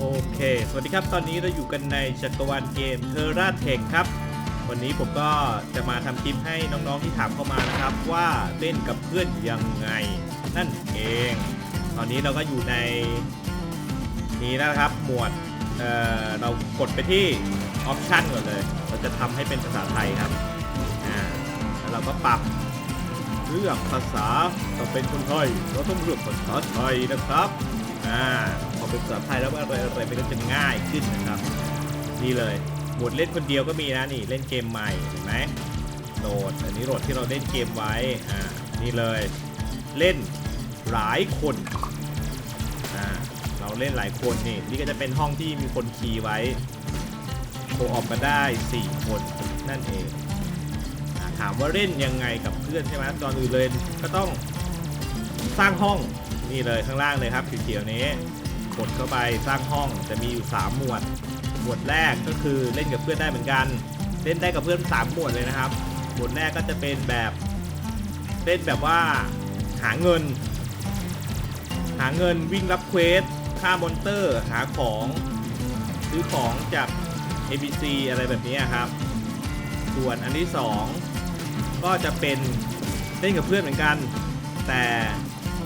โอเค สวัสดีครับ ตอนนี้เราอยู่กันในจักรวาลเกมเทอร์ราเทคครับ วันนี้ผมก็จะมาทำคลิปให้น้องๆที่ถามเข้ามานะครับ ว่าเล่นกับเพื่อนยังไง นั่นเอง ตอนนี้เราก็อยู่ในนี้นะครับ หมวดเเรากดไปที่ออปชันก่อนเลย เราจะทำให้เป็นภาษาไทยครับ แล้วเราก็ปรับเลือกภาษาต้องเป็นคนไทย เราต้องเลือกภาษาไทยนะครับ อ่า พอเป็นภาษาไทยแล้วอะไรอะไรมันก็จะง่ายขึ้นนะครับ นี่เลยหมดเล่นคนเดียวก็มีนะนี่เล่นเกมใหม่เห็นไหมโหลดอันนี้โหลดที่เราเล่นเกมไว้อ่านี่เลยเล่นหลายคนอ่าเราเล่นหลายคนนี่นี่ก็จะเป็นห้องที่มีคนคีย์ไว้โคออกมาได้ 4 คนนั่นเองอถามว่าเล่นยังไงกับเพื่อนใช่ไหมตอนอื่นเลยก็ต้องสร้างห้องนี่เลยข้างล่างเลยครับเขียวๆนี้ กดเข้าไปสร้างห้องจะมีอยู่ 3 หมวด หมวดแรกก็คือเล่นกับเพื่อนได้เหมือนกัน เล่นได้กับเพื่อน 3 หมวดเลยนะครับ หมวดแรกก็จะเป็นแบบเล่นแบบว่าหาเงิน หาเงินวิ่งรับเควสฆ่ามอนเตอร์ หาของซื้อของจาก ABC อะไรแบบนี้ครับ ส่วนอันที่ 2 ก็จะเป็นเล่นกับเพื่อนเหมือนกัน แต่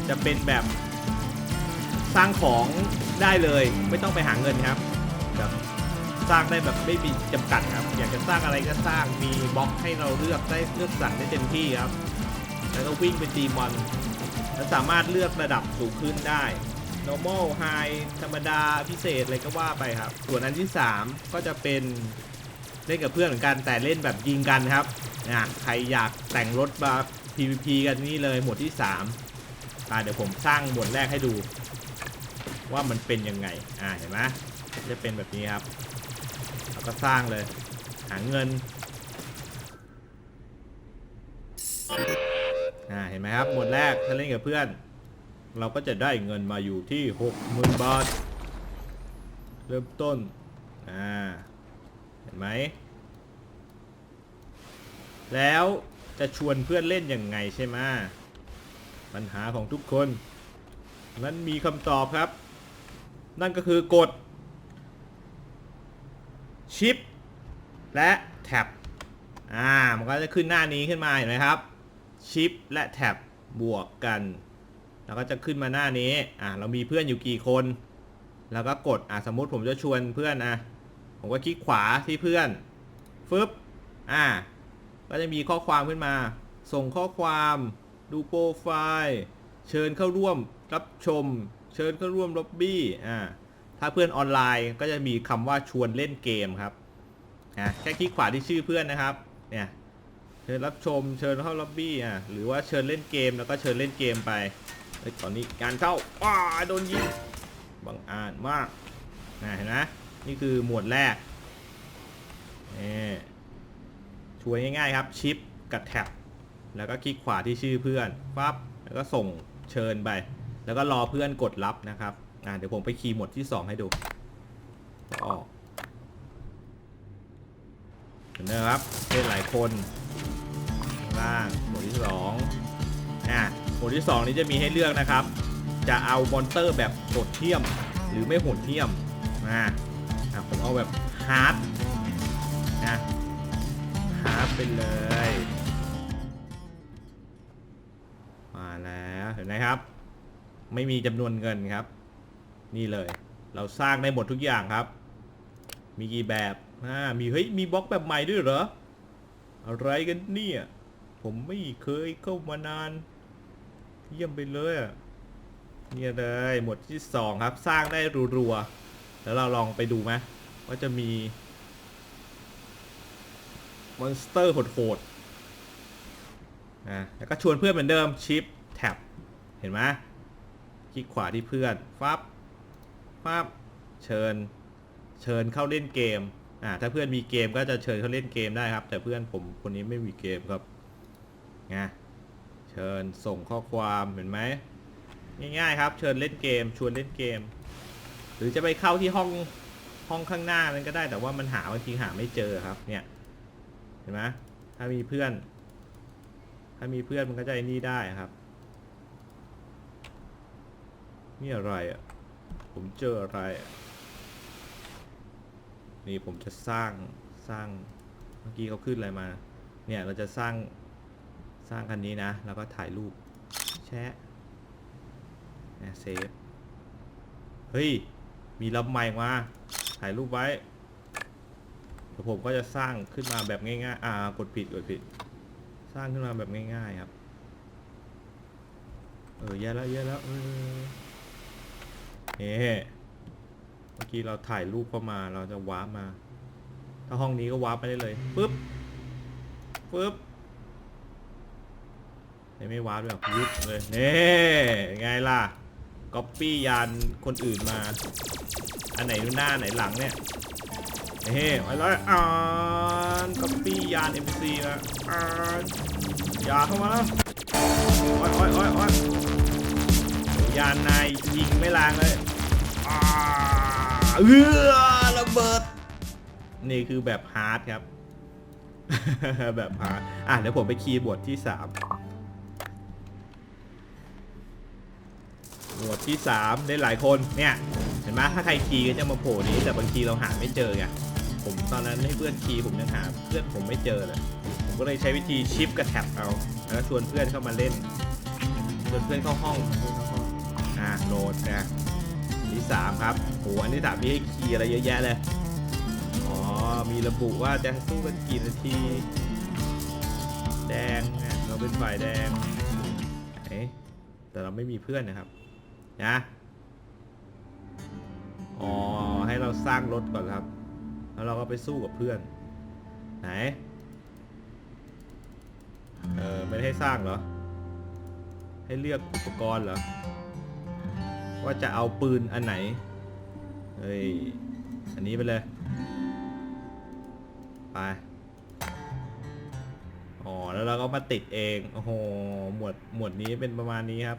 จะเป็นแบบ สร้างของได้เลยไม่ต้องไปหาเงินครับแบบสร้างได้แบบไม่มีจำกัดครับ อยากจะสร้างอะไรก็สร้างมีบล็อกให้เราเลือกได้เลือกสั่งได้เต็มที่ครับ แล้วก็วิ่งไปตีมอนแล้วสามารถเลือกระดับสูงขึ้นได้ normal high ธรรมดาพิเศษอะไรก็ว่าไปครับ ส่วนอันที่ 3 ก็จะเป็นเล่นกับเพื่อนเหมือนกันแต่เล่นแบบยิงกันครับนะใครอยากแต่งรถมา PVP กันนี่เลยหมวดที่3อ่าเดี๋ยวผมสร้างหมวดแรกให้ดู ว่ามันเป็นยังไง อ่าเห็นไหมจะเป็นแบบนี้ครับเราก็สร้างเลย หาเงิน อ่าเห็นไหมครับหมวดแรกถ้าเล่นกับเพื่อน เราก็จะได้เงินมาอยู่ที่60,000บาท เริ่มต้น อ่า เห็นไหม แล้วจะชวนเพื่อนเล่นยังไงใช่ไหมปัญหาของทุกคนนั้นมีคำตอบครับ นั่นก็คือกดชิปและแท็บอ่า มันก็จะขึ้นหน้านี้ขึ้นมาเห็นไหมครับชิปและแท็บบวกกัน แล้วก็จะขึ้นมาหน้านี้ อ่า เรามีเพื่อนอยู่กี่คน แล้วก็กด อ่าสมมุติผมจะชวนเพื่อนอะผมก็คลิกขวาที่เพื่อน ฟึบ อ่า ก็จะมีข้อความขึ้นมา ส่งข้อความ ดูโปรไฟล์ เชิญเข้าร่วมรับชม เชิญเข้าร่วมล็อบบี้อ่าถ้าเพื่อนออนไลน์ก็จะมีคำว่าชวนเล่นเกมครับอะแค่คลิกขวาที่ชื่อเพื่อนนะครับเนี่ยเชิญรับชมเชิญเข้าล็อบบี้อะหรือว่าเชิญเล่นเกมแล้วก็เชิญเล่นเกมไปเฮ้ยตอนนี้งานเข้าว้าโดนยิงบังอาจมากนะเห็นไหมนี่คือหมวดแรกนี่ช่วยง่ายๆครับชิปกับแท็บแล้วก็คลิกขวาที่ชื่อเพื่อนปั๊บแล้วก็ส่งเชิญไป แล้วก็รอเพื่อนกดรับนะครับอ่าเดี๋ยวผมไปคีย์หมดที่ 2 ให้ดูออกเห็นไหมครับเล่นหลายคนล่างหมวดที่2อ่าหมวดที่ 2 นี้จะมีให้เลือกนะครับ จะเอามอนเตอร์แบบโหดเทียม หรือไม่โหดเทียมนะอะผมเอาแบบฮาร์ดนะฮาร์ดไปเลย มาแล้วเห็นไหมครับ ไม่มีจำนวนเงินครับ นี่เลย เราสร้างได้หมดทุกอย่างครับ มีกี่แบบอ่ามีเฮ้ยมีบล็อกแบบใหม่ด้วยเหรอ อะไรกันเนี่ย ผมไม่เคยเข้ามานาน เยี่ยมไปเลยอะเนี่ยเลยหมวดที่สองครับ สร้างได้รัวๆแล้วเราลองไปดูไหมว่าจะมีมอนสเตอร์โหดๆนะแล้วก็ชวนเพื่อนเหมือนเดิมชิปแท็บเห็นไหม คลิกขวาที่เพื่อนฟับฟับเชิญ เชิญเข้าเล่นเกมอ่าถ้าเพื่อนมีเกมก็จะเชิญเข้าเล่นเกมได้ครับ แต่เพื่อนผมคนนี้ไม่มีเกมครับไงเชิญส่งข้อความเห็นไหมง่ายๆครับ เชิญเล่นเกม ชวนเล่นเกม หรือจะไปเข้าที่ห้องห้องข้างหน้านั้นก็ได้แต่ว่ามันหาบางทีหาไม่เจอครับ เนี่ย เห็นไหมถ้ามีเพื่อน ถ้ามีเพื่อนมันก็จะไอ้นี่ได้ครับ นี่อะไรอะ ผมเจออะไรอะนี่ผมจะสร้างสร้าง เมื่อกี้เขาขึ้นอะไรมา เนี่ยเราจะสร้างสร้างคันนี้นะ แล้วก็ถ่ายรูป แชะเนี่ยเซฟ เฮ้ย มีลำใหม่มา ถ่ายรูปไว้เดี๋ยวผมก็จะสร้างขึ้นมาแบบง่ายๆ อ่า กดผิด กดผิด สร้างขึ้นมาแบบง่ายๆครับ เออแย่แล้วแย่แล้วเออ เฮ้เมื่อกี้เราถ่ายรูปเข้ามาเราจะวาร์ปมา ถ้าห้องนี้ก็วาร์ปไปได้เลยปึ๊บปึ๊บไม่ไม่วาร์ปแบบยึดเลยนี่ไงล่ะก๊อปปี้ยานคนอื่นมา อันไหนหน้าไหนหลังเนี่ยเฮ้ไว้เลยอ่านก๊อปปี้ยาน NPC มาอ่านอย่าเข้ามาแล้วโอ้ยโอ้ยโอ้ยโอ้ยยานนายยิงไม่ลางเลย เออระเบิด นี่คือแบบฮาร์ดครับ แบบฮาร์ดอะเดี๋ยวผมไปคีย์บทที่3หมวดที่3ได้หลายคนเนี่ยเห็นไหมถ้าใครคีย์ก็จะมาโผล่นี้แต่บางทีเราหาไม่เจอไงผมตอนนั้นให้เพื่อนคีย์ผมยังหาเพื่อนผมไม่เจอเลยผมก็เลยใช้วิธีชิปกับแท็บเอาแล้วชวนเพื่อนเข้ามาเล่นชวนเพื่อนเข้าห้องอ่าโหลดนะ ที่สามครับโหอันที่สามมีให้คีย์อะไรเยอะแยะเลย อ๋อ มีระบุว่าจะสู้กันกี่นาที แดงเนี่ยเราเป็นฝ่ายแดงเอ๊ะแต่เราไม่มีเพื่อนนะครับ นะ อ๋อ ให้เราสร้างรถก่อนครับ แล้วเราก็ไปสู้กับเพื่อน ไหน เออไม่ได้ให้สร้างเหรอ ให้เลือกอุปกรณ์เหรอ ว่าจะเอาปืนอันไหน เฮ้ย อันนี้ไปเลย ไป อ๋อ แล้วเราก็มาติดเอง โอ้โห หมวด หมวดนี้เป็นประมาณนี้ครับ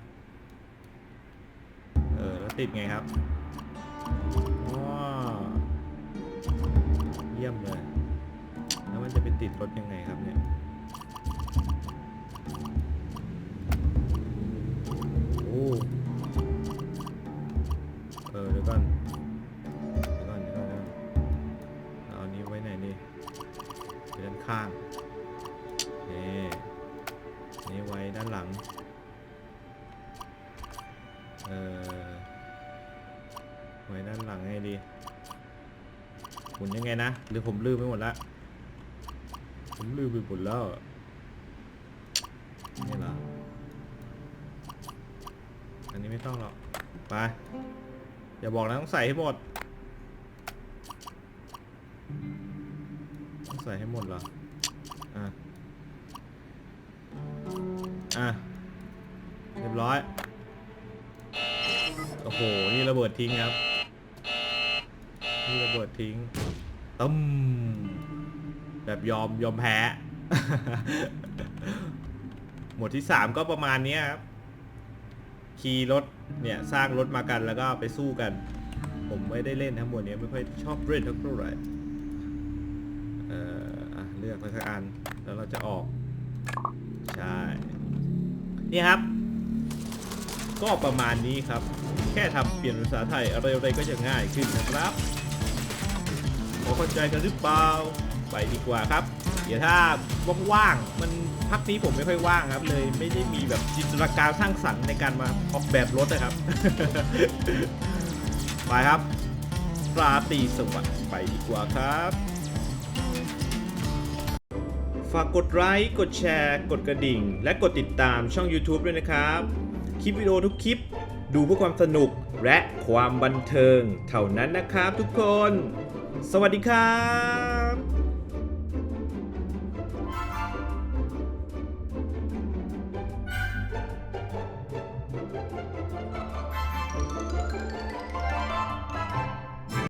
เออ แล้วติดไงครับว้าเยี่ยมเลย แล้วมันจะไปติดรถยังไงครับเนี่ย ไว้ด้านหลังให้ดีหมุนยังไงนะ หรือผมลืมไปหมดละ ผมลืมไปหมดแล้ว นี่เหรอ อันนี้ไม่ต้องหรอก ไป อย่าบอกนะต้องใส่ให้หมด ต้องใส่ให้หมดเหรอ อะ อะ เรียบร้อย โอ้โห นี่ระเบิดทิ้งครับ นี่ระเบิดทิ้งตึ้มแบบยอมยอมแพ้ หมวดที่3ก็ประมาณนี้ครับ ขี่รถเนี่ยสร้างรถมากันแล้วก็ไปสู้กัน ผมไม่ได้เล่นทั้งหมดนี้ไม่ค่อยชอบเล่นเท่าไหร่เอ่ออะเลือกไปสักอันแล้วเราจะออก ใช่ นี่ครับ ก็ประมาณนี้ครับ แค่ทำเปลี่ยนภาษาไทยอะไรๆก็จะง่ายขึ้นนะครับ พอเข้าใจกันหรือเปล่า ไปดีกว่าครับ เดี๋ยวถ้าว่างๆ มันพักนี้ผมไม่ค่อยว่างครับ เลยไม่ได้มีแบบจินตนาการสร้างสรรค์ในการมาออกแบบรถนะครับ ไปครับราตรีสวัสดิ์ไปดีกว่าครับ ฝากกดไลค์ กดแชร์ กดกระดิ่ง และกดติดตามช่อง YouTube ด้วยนะครับ คลิปวิดีโอทุกคลิปดูเพื่อความสนุกและความบันเทิง เท่านั้นนะครับทุกคน สวัสดีครับ